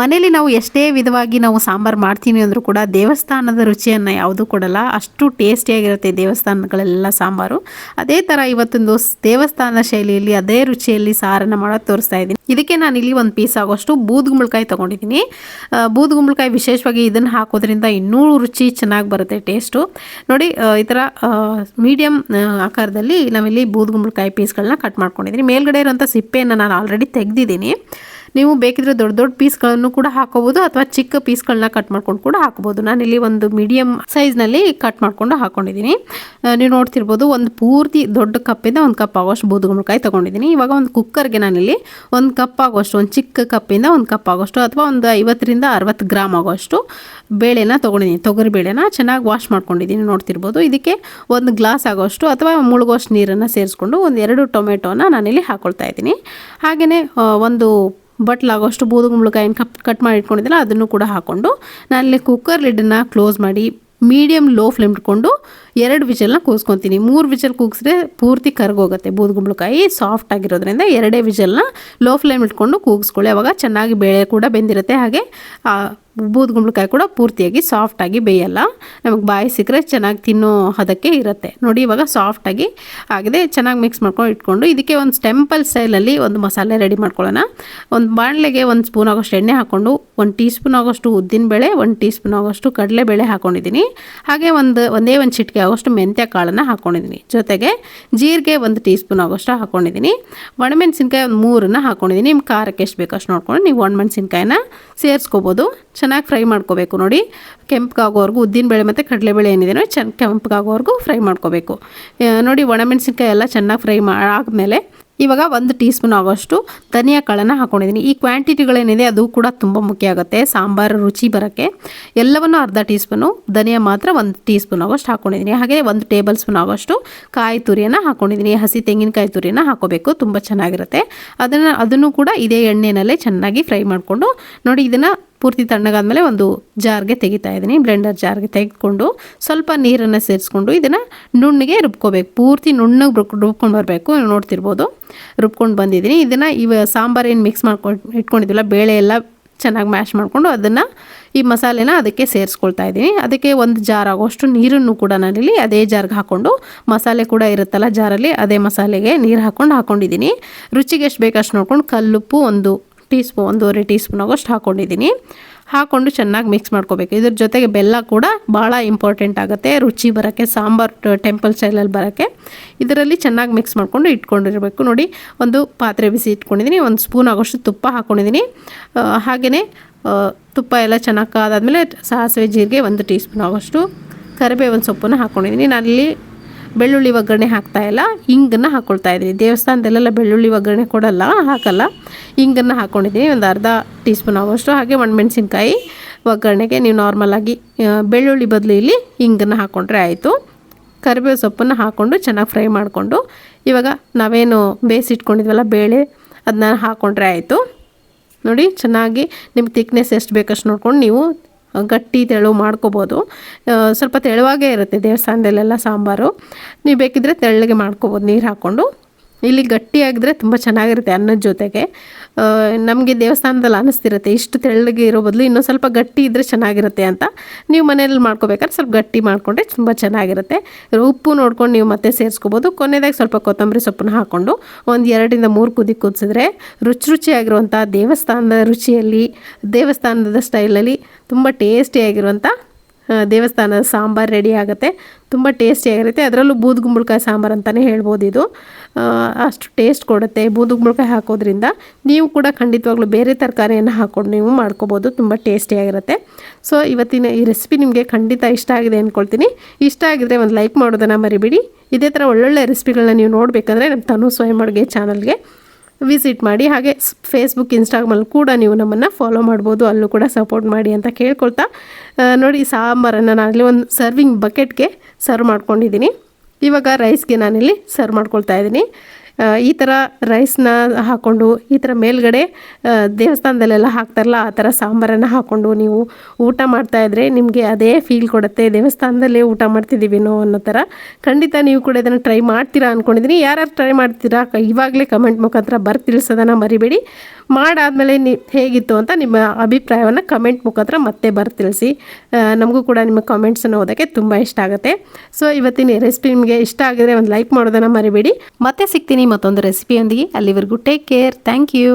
ಮನೇಲಿ ನಾವು ಎಷ್ಟೇ ವಿಧವಾಗಿ ನಾವು ಸಾಂಬಾರು ಮಾಡ್ತೀವಿ ಅಂದರೂ ಕೂಡ ದೇವಸ್ಥಾನದ ರುಚಿಯನ್ನು ಯಾವುದೂ ಕೊಡಲ್ಲ. ಅಷ್ಟು ಟೇಸ್ಟಿಯಾಗಿರುತ್ತೆ ದೇವಸ್ಥಾನಗಳೆಲ್ಲ ಸಾಂಬಾರು. ಅದೇ ಥರ ಇವತ್ತೊಂದು ದೇವಸ್ಥಾನ ಶೈಲಿಯಲ್ಲಿ ಅದೇ ರುಚಿಯಲ್ಲಿ ಸಾರನ್ನು ಮಾಡೋದು ತೋರಿಸ್ತಾ ಇದ್ದೀನಿ. ಇದಕ್ಕೆ ನಾನು ಇಲ್ಲಿ ಒಂದು ಪೀಸ್ ಆಗೋಷ್ಟು ಬೂದುಗುಂಬಳಕಾಯಿ ತೊಗೊಂಡಿದ್ದೀನಿ. ಬೂದುಗುಂಬಳಕಾಯಿ ವಿಶೇಷವಾಗಿ ಇದನ್ನು ಹಾಕೋದ್ರಿಂದ ಇನ್ನೂ ರುಚಿ ಚೆನ್ನಾಗಿ ಬರುತ್ತೆ ಟೇಸ್ಟು. ನೋಡಿ ಈ ಥರ ಮೀಡಿಯಮ್ ಆಕಾರದಲ್ಲಿ ನಾವಿಲ್ಲಿ ಬೂದುಗುಂಬಳಕಾಯಿ ಪೀಸ್ಗಳನ್ನ ಕಟ್ ಮಾಡ್ಕೊಂಡಿದ್ದೀನಿ ಮೇಲ್ಗಡೆ ಇರುವಂಥ ಸಿಪ್ಪೆಯನ್ನು ನಾನು ಆಲ್ರೆಡಿ ತೆಗೆದಿದ್ದೀನಿ. ನೀವು ಬೇಕಿದ್ರೆ ದೊಡ್ಡ ದೊಡ್ಡ ಪೀಸ್ಗಳನ್ನು ಕೂಡ ಹಾಕೋಬಹುದು ಅಥವಾ ಚಿಕ್ಕ ಪೀಸ್ಗಳನ್ನ ಕಟ್ ಮಾಡ್ಕೊಂಡು ಕೂಡ ಹಾಕೋಬೋದು. ನಾನಿಲ್ಲಿ ಒಂದು ಮೀಡಿಯಮ್ ಸೈಜ್ನಲ್ಲಿ ಕಟ್ ಮಾಡ್ಕೊಂಡು ಹಾಕೊಂಡಿದ್ದೀನಿ. ನೀವು ನೋಡ್ತಿರ್ಬೋದು ಒಂದು ಪೂರ್ತಿ ದೊಡ್ಡ ಕಪ್ಪಿಂದ ಒಂದು ಕಪ್ ಆಗೋಷ್ಟು ಬೂದುಗುಂಬಳಕಾಯಿ ತೊಗೊಂಡಿದ್ದೀನಿ. ಇವಾಗ ಒಂದು ಕುಕ್ಕರ್ಗೆ ನಾನಿಲ್ಲಿ ಒಂದು ಕಪ್ ಆಗೋಷ್ಟು, ಒಂದು ಚಿಕ್ಕ ಕಪ್ಪಿಂದ ಒಂದು ಕಪ್ ಆಗೋಷ್ಟು ಅಥವಾ ಒಂದು ಐವತ್ತರಿಂದ ಅರವತ್ತು ಗ್ರಾಮ್ ಆಗೋಷ್ಟು ಬೇಳೆನ ತೊಗೊಂಡಿದ್ದೀನಿ. ತೊಗರಿ ಬೇಳೆನ ಚೆನ್ನಾಗಿ ವಾಶ್ ಮಾಡ್ಕೊಂಡಿದ್ದೀನಿ ನೋಡ್ತಿರ್ಬೋದು. ಇದಕ್ಕೆ ಒಂದು ಗ್ಲಾಸ್ ಆಗೋಷ್ಟು ಅಥವಾ ಮುಳುಗೋಷ್ಟು ನೀರನ್ನು ಸೇರಿಸ್ಕೊಂಡು ಒಂದು ಎರಡು ಟೊಮೆಟೊನ ನಾನಿಲ್ಲಿ ಹಾಕೊಳ್ತಾ ಇದ್ದೀನಿ. ಹಾಗೆಯೇ ಒಂದು ಬಟ್ಲಾಗೋಷ್ಟು ಬೂದುಗುಂಬಳಕಾಯಿನ ಕಪ್, ಕಟ್ ಮಾಡಿ ಇಟ್ಕೊಂಡಿದ್ದಲ್ಲ, ಅದನ್ನು ಕೂಡ ಹಾಕ್ಕೊಂಡು ನಾನಿಲ್ಲಿ ಕುಕ್ಕರ್ ಲಿಡ್ಡನ್ನು ಕ್ಲೋಸ್ ಮಾಡಿ ಮೀಡಿಯಮ್ ಲೋ ಫ್ಲೇಮ್ ಇಟ್ಕೊಂಡು ಎರಡು ವಿಜಲ್ನ ಕೂಗಿಸ್ಕೊತೀನಿ ಮೂರು ವಿಜಲ್ ಕೂಗಿಸಿದ್ರೆ ಪೂರ್ತಿ ಕರ್ಗೋಗುತ್ತೆ ಬೂದುಗುಂಬಳಕಾಯಿ ಸಾಫ್ಟ್ ಆಗಿರೋದ್ರಿಂದ ಎರಡೇ ವಿಜಲ್ನ ಲೋ ಫ್ಲೇಮ್ ಇಟ್ಕೊಂಡು ಕೂಗಿಸ್ಕೊಳ್ಳಿ. ಅವಾಗ ಚೆನ್ನಾಗಿ ಬೇಳೆ ಕೂಡ ಬೆಂದಿರುತ್ತೆ. ಹಾಗೆ ಬೂದುಗುಂಬಳಕಾಯಿ ಕೂಡ ಪೂರ್ತಿಯಾಗಿ ಸಾಫ್ಟಾಗಿ ಬೇಯಲ್ಲ. ನಮಗೆ ಬಾಯಿ ಸಿಕ್ಕರೆ ಚೆನ್ನಾಗಿ ತಿನ್ನೋ ಹದಕ್ಕೆ ಇರುತ್ತೆ. ನೋಡಿ, ಇವಾಗ ಸಾಫ್ಟಾಗಿ ಆಗಿದೆ. ಚೆನ್ನಾಗಿ ಮಿಕ್ಸ್ ಮಾಡ್ಕೊಂಡು ಇಟ್ಕೊಂಡು ಇದಕ್ಕೆ ಒಂದು ಸ್ಟೆಂಪಲ್ ಸ್ಟೈಲಲ್ಲಿ ಒಂದು ಮಸಾಲೆ ರೆಡಿ ಮಾಡ್ಕೊಳ್ಳೋಣ. ಒಂದು ಬಾಣಲೆಗೆ ಒಂದು ಸ್ಪೂನ್ ಆಗೋಷ್ಟು ಎಣ್ಣೆ ಹಾಕ್ಕೊಂಡು, ಒಂದು ಟೀ ಸ್ಪೂನ್ ಆಗೋಷ್ಟು ಉದ್ದಿನಬೇಳೆ, ಒಂದು ಟೀ ಸ್ಪೂನ್ ಆಗೋಷ್ಟು ಕಡಲೆಬೇಳೆ ಹಾಕ್ಕೊಂಡಿದ್ದೀನಿ ಹಾಗೆ ಒಂದು, ಒಂದೇ ಒಂದು ಚಿಟಿಕೆ ಆಗೋಷ್ಟು ಮೆಂತ್ಯ ಕಾಳನ್ನು ಹಾಕ್ಕೊಂಡಿದ್ದೀನಿ ಜೊತೆಗೆ ಜೀರಿಗೆ ಒಂದು ಟೀ ಸ್ಪೂನ್ ಆಗೋಷ್ಟು ಹಾಕ್ಕೊಂಡಿದ್ದೀನಿ ಒಣಮೆಣಸಿನ್ಕಾಯಿ ಒಂದು ಮೂರನ್ನು ಹಾಕ್ಕೊಂಡಿದ್ದೀನಿ ನಿಮ್ಮ ಖಾರಕ್ಕೆ ಎಷ್ಟು ಬೇಕಷ್ಟು ನೋಡ್ಕೊಂಡು ನೀವು ಒಣಮೆಣಸಿನ್ಕಾಯಿನ ಸೇರಿಸ್ಕೋಬೋದು. ಚೆನ್ನಾಗಿ ಫ್ರೈ ಮಾಡ್ಕೋಬೇಕು ನೋಡಿ. ಕೆಂಪಗಾಗೋವರೆಗೂ ಉದ್ದಿನಬೇಳೆ ಮತ್ತು ಕಡಲೆಬೇಳೆ ಏನಿದೆ ಚೆನ್ನ ಕೆಂಪಗಾಗೋವರೆಗೂ ಫ್ರೈ ಮಾಡ್ಕೋಬೇಕು. ನೋಡಿ ಒಣಮೆಣಸಿನ್ಕಾಯಿ ಎಲ್ಲ ಚೆನ್ನಾಗಿ ಫ್ರೈ ಮಾಡಾದ್ಮೇಲೆ ಇವಾಗ ಒಂದು ಟೀ ಸ್ಪೂನ್ ಆಗೋಷ್ಟು ಧನಿಯಾ ಕಾಳನ್ನು ಹಾಕೊಂಡಿದ್ದೀನಿ. ಈ ಕ್ವಾಂಟಿಟಿಗಳೇನಿದೆ ಅದು ಕೂಡ ತುಂಬ ಮುಖ್ಯ ಆಗುತ್ತೆ. ಸಾಂಬಾರು ರುಚಿ ಬರೋಕ್ಕೆ ಎಲ್ಲವನ್ನು ಅರ್ಧ ಟೀ ಸ್ಪೂನು ಧನಿಯಾ ಮಾತ್ರ ಒಂದು ಟೀ ಸ್ಪೂನ್ ಆಗೋಷ್ಟು ಹಾಕ್ಕೊಂಡಿದ್ದೀನಿ ಹಾಗೆ ಒಂದು ಟೇಬಲ್ ಸ್ಪೂನ್ ಆಗೋಷ್ಟು ಕಾಯಿ ತುರಿಯನ್ನು ಹಾಕ್ಕೊಂಡಿದ್ದೀನಿ ಹಸಿ ತೆಂಗಿನಕಾಯಿ ತುರಿಯನ್ನು ಹಾಕೋಬೇಕು. ತುಂಬ ಚೆನ್ನಾಗಿರುತ್ತೆ. ಅದನ್ನು ಅದನ್ನು ಕೂಡ ಇದೇ ಎಣ್ಣೆನಲ್ಲೇ ಚೆನ್ನಾಗಿ ಫ್ರೈ ಮಾಡಿಕೊಂಡು ನೋಡಿ, ಇದನ್ನು ಪೂರ್ತಿ ತಣ್ಣಗಾದ್ಮೇಲೆ ಒಂದು ಜಾರ್ಗೆ ತೆಗಿತಾ ಇದ್ದೀನಿ ಬ್ಲೆಂಡರ್ ಜಾರ್ಗೆ ತೆಗೆದುಕೊಂಡು ಸ್ವಲ್ಪ ನೀರನ್ನು ಸೇರಿಸ್ಕೊಂಡು ಇದನ್ನು ನುಣ್ಣಗೆ ರುಬ್ಕೋಬೇಕು. ಪೂರ್ತಿ ನುಣ್ಣಗೆ ರುಬ್ ರುಬ್ಕೊಂಡು ಬರಬೇಕು. ನೋಡ್ತಿರ್ಬೋದು. ರುಬ್ಕೊಂಡು ಬಂದಿದ್ದೀನಿ. ಇದನ್ನು ಇವ ಸಾಂಬಾರು ಏನು ಮಿಕ್ಸ್ ಮಾಡ್ಕೊಂಡು ಇಟ್ಕೊಂಡಿದ್ದಿಲ್ಲ, ಬೇಳೆ ಎಲ್ಲ ಚೆನ್ನಾಗಿ ಮ್ಯಾಶ್ ಮಾಡಿಕೊಂಡು ಅದನ್ನು ಈ ಮಸಾಲೆನ ಅದಕ್ಕೆ ಸೇರಿಸ್ಕೊಳ್ತಾ ಇದ್ದೀನಿ. ಅದಕ್ಕೆ ಒಂದು ಜಾರ್ ಆಗೋಷ್ಟು ನೀರನ್ನು ಕೂಡ ನಾನಿಲ್ಲಿ ಅದೇ ಜಾರ್ಗೆ ಹಾಕ್ಕೊಂಡು ಮಸಾಲೆ ಕೂಡ ಇರುತ್ತಲ್ಲ ಜಾರಲ್ಲಿ, ಅದೇ ಮಸಾಲೆಗೆ ನೀರು ಹಾಕ್ಕೊಂಡು ಹಾಕ್ಕೊಂಡಿದ್ದೀನಿ ರುಚಿಗೆ ಎಷ್ಟು ಬೇಕಷ್ಟು ನೋಡ್ಕೊಂಡು ಕಲ್ಲುಪ್ಪು ಒಂದು ಟೀ ಸ್ಪೂನ್ ಒಂದೂವರೆ ಟೀ ಸ್ಪೂನ್ ಆಗೋಷ್ಟು ಹಾಕ್ಕೊಂಡಿದ್ದೀನಿ ಹಾಕ್ಕೊಂಡು ಚೆನ್ನಾಗಿ ಮಿಕ್ಸ್ ಮಾಡ್ಕೋಬೇಕು. ಇದ್ರ ಜೊತೆಗೆ ಬೆಲ್ಲ ಕೂಡ ಭಾಳ ಇಂಪಾರ್ಟೆಂಟ್ ಆಗುತ್ತೆ. ರುಚಿ ಬರೋಕ್ಕೆ, ಸಾಂಬಾರು ಟೆಂಪಲ್ ಸ್ಟೈಲಲ್ಲಿ ಬರೋಕ್ಕೆ. ಇದರಲ್ಲಿ ಚೆನ್ನಾಗಿ ಮಿಕ್ಸ್ ಮಾಡಿಕೊಂಡು ಇಟ್ಕೊಂಡಿರಬೇಕು. ನೋಡಿ, ಒಂದು ಪಾತ್ರೆ ಬಿಸಿ ಇಟ್ಕೊಂಡಿದ್ದೀನಿ. ಒಂದು ಸ್ಪೂನ್ ಆಗೋಷ್ಟು ತುಪ್ಪ ಹಾಕ್ಕೊಂಡಿದ್ದೀನಿ ಹಾಗೆಯೇ ತುಪ್ಪ ಎಲ್ಲ ಚೆನ್ನಾಗಿ ಕಾದಾದಮೇಲೆ ಸಾಸಿವೆ, ಜೀರಿಗೆ ಒಂದು ಟೀ ಸ್ಪೂನ್ ಆಗೋಷ್ಟು. ಕರಿಬೇವಿನ ಸೊಪ್ಪನ್ನು ಹಾಕ್ಕೊಂಡಿದ್ದೀನಿ ನಾನಿಲ್ಲಿ ಬೆಳ್ಳುಳ್ಳಿ ಒಗ್ಗರಣೆ ಹಾಕ್ತಾ ಇಲ್ಲ. ಹಿಂಗನ್ನು ಹಾಕ್ಕೊಳ್ತಾ ಇದ್ದೀನಿ. ದೇವಸ್ಥಾನದಲ್ಲೆಲ್ಲ ಬೆಳ್ಳುಳ್ಳಿ ಒಗ್ಗರಣೆ ಕೊಡಲ್ಲ, ಹಾಕಲ್ಲ. ಹಿಂಗನ್ನು ಹಾಕ್ಕೊಂಡಿದ್ದೀನಿ ಒಂದು ಅರ್ಧ ಟೀ ಸ್ಪೂನ್ ಆಗುವಷ್ಟು ಹಾಗೆ ಒಣಮೆಣ್ಸಿನ್ಕಾಯಿ ಒಗ್ಗರಣೆಗೆ ನೀವು ನಾರ್ಮಲಾಗಿ ಬೆಳ್ಳುಳ್ಳಿ ಬದಲು ಇಲ್ಲಿ ಹಿಂಗನ್ನು ಹಾಕ್ಕೊಂಡ್ರೆ ಆಯಿತು. ಕರಿಬೇವು ಸೊಪ್ಪನ್ನು ಹಾಕ್ಕೊಂಡು ಚೆನ್ನಾಗಿ ಫ್ರೈ ಮಾಡಿಕೊಂಡು, ಇವಾಗ ನಾವೇನು ಬೇಯಿಸಿಟ್ಕೊಂಡಿದ್ವಲ್ಲ ಬೇಳೆ ಅದನ್ನ ಹಾಕ್ಕೊಂಡ್ರೆ ಆಯಿತು. ನೋಡಿ, ಚೆನ್ನಾಗಿ ನಿಮ್ಮ ತಿಕ್ನೆಸ್ ಎಷ್ಟು ಬೇಕಷ್ಟು ನೋಡ್ಕೊಂಡು ನೀವು ಗಟ್ಟಿ ತೆಳು ಮಾಡ್ಕೋಬೋದು. ಸ್ವಲ್ಪ ತೆಳುವಾಗೇ ಇರುತ್ತೆ ದೇವಸ್ಥಾನದಲ್ಲೆಲ್ಲ ಸಾಂಬಾರು. ನೀವು ಬೇಕಿದ್ದರೆ ತೆಳ್ಳಗೆ ಮಾಡ್ಕೋಬೋದು ನೀರು ಹಾಕ್ಕೊಂಡು. ಇಲ್ಲಿ ಗಟ್ಟಿಯಾಗಿದ್ರೆ ತುಂಬ ಚೆನ್ನಾಗಿರುತ್ತೆ ಅನ್ನದ ಜೊತೆಗೆ. ನಮಗೆ ದೇವಸ್ಥಾನದಲ್ಲಿ ಅನ್ನಿಸ್ತಿರುತ್ತೆ ಇಷ್ಟು ತೆಳ್ಳಗೆ ಇರೋ ಬದಲು ಇನ್ನೂ ಸ್ವಲ್ಪ ಗಟ್ಟಿ ಇದ್ದರೆ ಚೆನ್ನಾಗಿರುತ್ತೆ ಅಂತ ನೀವು ಮನೇಲಿ ಮಾಡ್ಕೋಬೇಕಾದ್ರೆ ಸ್ವಲ್ಪ ಗಟ್ಟಿ ಮಾಡಿಕೊಂಡ್ರೆ ತುಂಬ ಚೆನ್ನಾಗಿರುತ್ತೆ. ಉಪ್ಪು ನೋಡ್ಕೊಂಡು ನೀವು ಮತ್ತೆ ಸೇರಿಸ್ಕೋಬೋದು. ಕೊನೆಯದಾಗಿ ಸ್ವಲ್ಪ ಕೊತ್ತಂಬರಿ ಸೊಪ್ಪನ್ನ ಹಾಕ್ಕೊಂಡು ಒಂದು ಎರಡರಿಂದ ಮೂರು ಕುದಿ ಕುದಿಸಿದ್ರೆ ರುಚಿ ರುಚಿಯಾಗಿರುವಂಥ ದೇವಸ್ಥಾನದ ರುಚಿಯಲ್ಲಿ, ದೇವಸ್ಥಾನದ ಸ್ಟೈಲಲ್ಲಿ ತುಂಬ ಟೇಸ್ಟಿಯಾಗಿರುವಂಥ ದೇವಸ್ಥಾನದ ಸಾಂಬಾರು ರೆಡಿ ಆಗುತ್ತೆ. ತುಂಬ ಟೇಸ್ಟಿಯಾಗಿರುತ್ತೆ ಅದರಲ್ಲೂ ಬೂದುಗುಂಬಳಕಾಯಿ ಸಾಂಬಾರು ಅಂತಲೇ ಹೇಳ್ಬೋದು ಇದು. ಅಷ್ಟು ಟೇಸ್ಟ್ ಕೊಡುತ್ತೆ ಬೂದುಗುಂಬಳಕಾಯಿ ಹಾಕೋದ್ರಿಂದ. ನೀವು ಕೂಡ ಖಂಡಿತವಾಗ್ಲೂ ಬೇರೆ ತರಕಾರಿಯನ್ನು ಹಾಕ್ಕೊಂಡು ನೀವು ಮಾಡ್ಕೋಬೋದು. ತುಂಬ ಟೇಸ್ಟಿಯಾಗಿರುತ್ತೆ ಸೊ ಇವತ್ತಿನ ಈ ರೆಸಿಪಿ ನಿಮಗೆ ಖಂಡಿತ ಇಷ್ಟ ಆಗಿದೆ ಅಂದ್ಕೊಳ್ತೀನಿ ಇಷ್ಟ ಆಗಿದ್ರೆ ಒಂದು ಲೈಕ್ ಮಾಡೋದನ್ನು ಮರಿಬೇಡಿ. ಇದೇ ಥರ ಒಳ್ಳೊಳ್ಳೆ ರೆಸಿಪಿಗಳನ್ನ ನೀವು ನೋಡಬೇಕಂದ್ರೆ ನಮ್ಮ ತನು ಸ್ವಯಂ ಅಡುಗೆ ಚಾನಲ್ಗೆ ವಿಸಿಟ್ ಮಾಡಿ, ಹಾಗೆ ಫೇಸ್ಬುಕ್ ಇನ್ಸ್ಟಾಗ್ರಾಮಲ್ಲಿ ಕೂಡ ನೀವು ನಮ್ಮನ್ನು ಫಾಲೋ ಮಾಡ್ಬೋದು. ಅಲ್ಲೂ ಕೂಡ ಸಪೋರ್ಟ್ ಮಾಡಿ ಅಂತ ಕೇಳ್ಕೊಳ್ತಾ ನೋಡಿ ಸಾಂಬಾರನ್ನು ನಾನಲ್ಲಿ ಒಂದು ಸರ್ವಿಂಗ್ ಬಕೆಟ್ಗೆ ಸರ್ವ್ ಮಾಡ್ಕೊಂಡಿದ್ದೀನಿ. ಇವಾಗ ರೈಸ್ಗೆ ನಾನಿಲ್ಲಿ ಸರ್ವ್ ಮಾಡ್ಕೊಳ್ತಾ ಇದ್ದೀನಿ. ಈ ಥರ ರೈಸ್ನ ಹಾಕ್ಕೊಂಡು ಈ ಥರ ಮೇಲ್ಗಡೆ ದೇವಸ್ಥಾನದಲ್ಲೆಲ್ಲ ಹಾಕ್ತಾರಲ್ಲ, ಆ ಥರ ಸಾಂಬಾರನ್ನು ಹಾಕ್ಕೊಂಡು ನೀವು ಊಟ ಮಾಡ್ತಾಯಿದ್ರೆ ನಿಮಗೆ ಅದೇ ಫೀಲ್ ಕೊಡುತ್ತೆ. ದೇವಸ್ಥಾನದಲ್ಲೇ ಊಟ ಮಾಡ್ತಿದ್ದೀವಿನೋ ಅನ್ನೋ ಥರ ಖಂಡಿತ ನೀವು ಕೂಡ ಇದನ್ನು ಟ್ರೈ ಮಾಡ್ತೀರಾ ಅಂದ್ಕೊಂಡಿದ್ದೀನಿ ಯಾರ್ಯಾರು ಟ್ರೈ ಮಾಡ್ತೀರಾ ಇವಾಗಲೇ ಕಮೆಂಟ್ ಮುಖಾಂತರ ಬರ್ತಿಳಿಸೋದನ್ನು ಮರಿಬೇಡಿ. ಮಾಡಾದಮೇಲೆ ನಿ ಹೇಗಿತ್ತು ಅಂತ ನಿಮ್ಮ ಅಭಿಪ್ರಾಯವನ್ನು ಕಮೆಂಟ್ ಮುಖಾಂತರ ಮತ್ತೆ ಬರ್ ತಿಳಿಸಿ ನಮಗೂ ಕೂಡ ನಿಮ್ಮ ಕಾಮೆಂಟ್ಸನ್ನು ಓದೋಕ್ಕೆ ತುಂಬ ಇಷ್ಟ ಆಗುತ್ತೆ. ಸೊ ಇವತ್ತಿನ ರೆಸಿಪಿ ನಿಮಗೆ ಇಷ್ಟ ಆಗಿದ್ರೆ ಒಂದು ಲೈಕ್ ಮಾಡೋದನ್ನು ಮರಿಬೇಡಿ. ಮತ್ತೆ ಸಿಗ್ತೀನಿ ಮತ್ತೊಂದು ರೆಸಿಪಿಯೊಂದಿಗೆ ಅಲ್ಲಿವರೆಗೂ ಟೇಕ್ ಕೇರ್ ಥ್ಯಾಂಕ್ ಯು